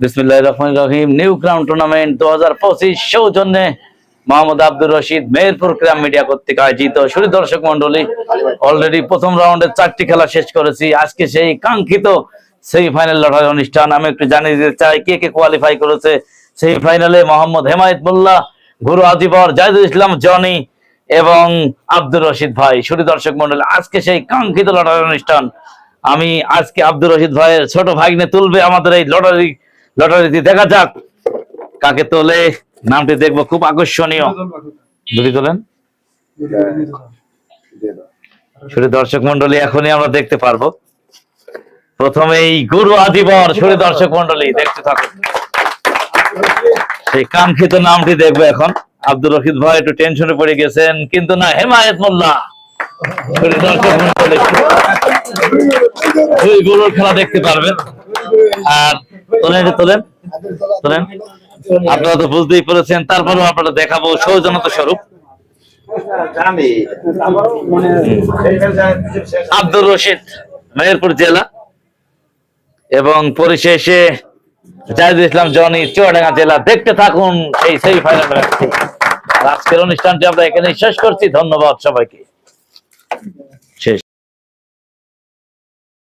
বিসমিল্লাহ new crown tournament দু হাজার পঁচিশ সৌজন্যে মোহাম্মদ আব্দুর রশিদ মেহেরপুর ক্রাম মিডিয়া কর্তৃক আয়োজিত। শুধু দর্শক মন্ডলী অলরেডি প্রথম রাউন্ডে চারটি খেলা শেষ করেছি। আজকে সেই কাঙ্ক্ষিত সেমিফাইনাল লড়াই অনুষ্ঠান। আমি একটু জানিয়ে দিতে চাই, কে কে কোয়ালিফাই করেছে? সেমিফাইনালে মোহাম্মদ হেমায়ত মোল্লা, গুরু আজিবর জাহিদুল ইসলাম, জনি এবং আব্দুর রশিদ ভাই। শুধু দর্শক মন্ডলী আজকে সেই কাঙ্ক্ষিত লড়াই অনুষ্ঠান। আমি আজকে আব্দুর রশিদ ভাইয়ের ছোট ভাগ্নে তুলবে আমাদের এই লটারি লটারিতে দেখা যাক কাকে তোলে। নামটি দেখব, খুব আকর্ষণীয়। দুটি তোলেন। শুধু দর্শক মন্ডলী এখনই আমরা দেখতে পারব। প্রথমেই গুরু আদিবর শুধু দর্শক মন্ডলী দেখতে থাকুন। সেই কাঙ্ক্ষিত নামটি দেখব এখন। আব্দুর রশিদ ভাই একটু টেনশনে পড়ে গেছেন, কিন্তু না, হেমায়ত মোল্লা। দুই খেলা দেখতে পারবেন। আর আপনারা তো বুঝতেই পেরেছেন, তারপরেও আপনারা দেখাবো সৌজনতা স্বরূপ। আব্দুর রশিদ, মেহেরপুর জেলা। এবং পরিশেষে জাহিদুল ইসলাম, জনি, চুয়াডাঙ্গা জেলা। দেখতে থাকুন এই সেমি ফাইনাল আজকের অনুষ্ঠানটি আমরা এখানে শেষ করছি। ধন্যবাদ সবাইকে।